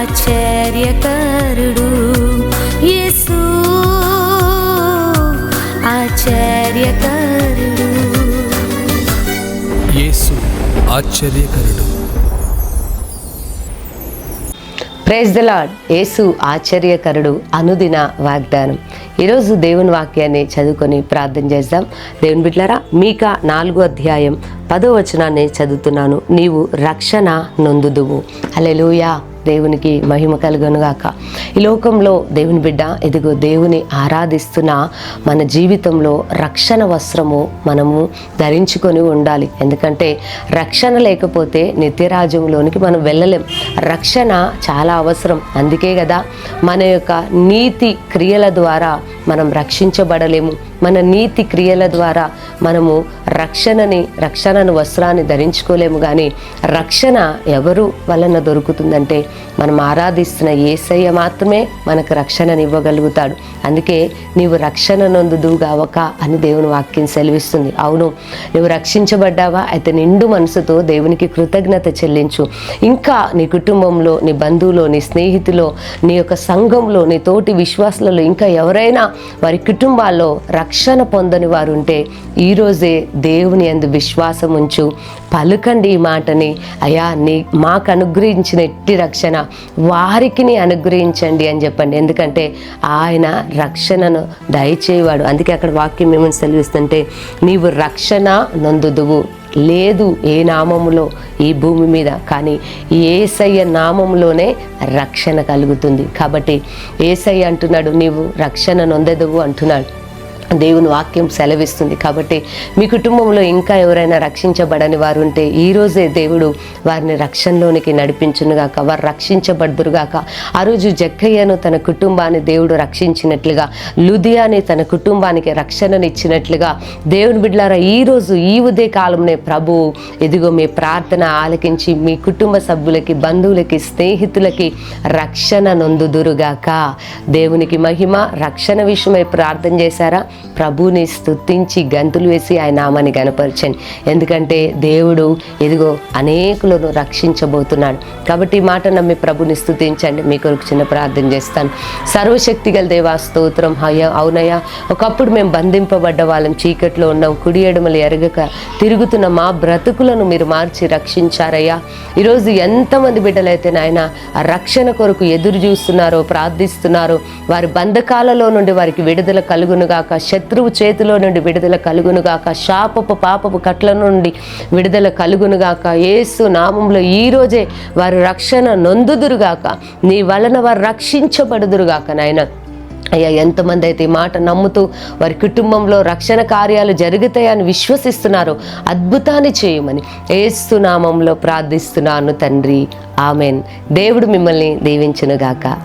ఆశ్చర్యకరుడు యేసు. ఆశ్చర్యకరుడు. యేసు ఆశ్చర్యకరుడు. ప్రైజ్ ద లాడ్ యేసు ఆశ్చర్యకరుడు అనుదిన వాగ్దానం. ఈరోజు దేవుని వాక్యాన్ని చదువుకొని ప్రార్థన చేద్దాం. దేవుని బిడ్డారా మీక నాలుగో అధ్యాయం పదో వచనాన్ని చదువుతున్నాను. నీవు రక్షణ నొందుదువు. అలెలుయా దేవునికి మహిమ కలుగనుగాక. ఈ లోకంలో దేవుని బిడ్డ ఇదిగో దేవుని ఆరాధిస్తున్న మన జీవితంలో రక్షణ వస్త్రము మనము ధరించుకొని ఉండాలి. ఎందుకంటే రక్షణ లేకపోతే నిత్యరాజ్యంలోనికి మనం వెళ్ళలేం. రక్షణ చాలా అవసరం. అందుకే కదా మన యొక్క నీతి క్రియల ద్వారా మనం రక్షించబడలేము. మన నీతి క్రియల ద్వారా మనము రక్షణని రక్షణను వస్త్రాన్ని ధరించుకోలేము కానీ రక్షణ ఎవరు వలన దొరుకుతుందంటే మనం ఆరాధిస్తున్న ఏసయ్య మాత్రమే మనకు రక్షణని ఇవ్వగలుగుతాడు. అందుకే నీవు రక్షణ నొందుదుగావక అని దేవుని వాక్యం సెలవిస్తుంది. అవును నువ్వు రక్షించబడ్డావా? అయితే నిండు మనసుతో దేవునికి కృతజ్ఞత చెల్లించు. ఇంకా నీ కుటుంబంలో నీ బంధువులో నీ స్నేహితులో నీ యొక్క సంఘంలో నీ తోటి విశ్వాసులలో ఇంకా ఎవరైనా వారి కుటుంబాల్లో రక్షణ పొందని వారు ఉంటే ఈరోజే దేవుని అందు విశ్వాసం ఉంచు. పలుకండి ఈ మాటని. అయా నీ మాకు అనుగ్రహించిన ఎట్టి రక్షణ వారికి అనుగ్రహించండి అని చెప్పండి. ఎందుకంటే ఆయన రక్షణను దయచేవాడు. అందుకే అక్కడ వాక్యం ఏమని సెలవిస్తుంటే నీవు రక్షణ నందుదువు. లేదు ఏ నామములో ఈ భూమి మీద కానీ ఏసయ్య నామంలోనే రక్షణ కలుగుతుంది. కాబట్టి ఏసయ్య అంటున్నాడు నీవు రక్షణ నొందెదవు అంటున్నాడు. దేవుని వాక్యం సెలవిస్తుంది. కాబట్టి మీ కుటుంబంలో ఇంకా ఎవరైనా రక్షించబడని వారు ఉంటే ఈ రోజే దేవుడు వారిని రక్షణలోనికి నడిపించునుగాక వారు రక్షించబడుదురుగాక. ఆ రోజు జక్కయ్యను తన కుటుంబాన్ని దేవుడు రక్షించినట్లుగా లుదియాని తన కుటుంబానికి రక్షణనిచ్చినట్లుగా దేవుని బిడ్డలారా ఈరోజు ఈ ఉదయ కాలంనే ప్రభు ఇదిగో మీ ప్రార్థన ఆలకించి మీ కుటుంబ సభ్యులకి బంధువులకి స్నేహితులకి రక్షణ నొందుదురుగాక. దేవునికి మహిమ రక్షణ విషయమై ప్రార్థన చేశారా? ప్రభుని స్తుతించి గంతులు వేసి ఆయన నామాన్ని గనపరచండి ఎందుకంటే దేవుడు ఇదిగో అనేకులను రక్షించబోతున్నాడు. కాబట్టి ఈ మాట నమ్మి ప్రభుని స్తుతించండి. మీ కొరకు చిన్న ప్రార్థన చేస్తాను. సర్వశక్తి గల దేవా స్తోత్రం. హయ అవునయ్యా. ఒకప్పుడు మేము బంధింపబడ్డ వాళ్ళం చీకట్లో ఉన్నాం కుడి ఎడమలు ఎరగక తిరుగుతున్న మా బ్రతుకులను మీరు మార్చి రక్షించారయ్యా. ఈరోజు ఎంతమంది బిడ్డలైతే నాయన ఆ రక్షణ కొరకు ఎదురు చూస్తున్నారో ప్రార్థిస్తున్నారో వారి బంధకాలలో నుండి వారికి విడుదల కలుగునుగాక. శత్రువు చేతిలో నుండి విడుదల కలుగునుగాక శాపపు పాపపు కట్ల నుండి విడుదల కలుగునుగాక ఏసు నామంలో ఈ రోజే వారి రక్షణ నొందుదురుగాక నీ వలన వారు రక్షించబడుదురుగాక నాయన. అయ్యా ఎంతమంది అయితే ఈ మాట నమ్ముతూ వారి కుటుంబంలో రక్షణ కార్యాలు జరుగుతాయని విశ్వసిస్తున్నారో అద్భుతాన్ని చేయమని ఏస్తునామంలో ప్రార్థిస్తున్నాను తండ్రి. ఆమెన్. దేవుడు మిమ్మల్ని దీవించునుగాక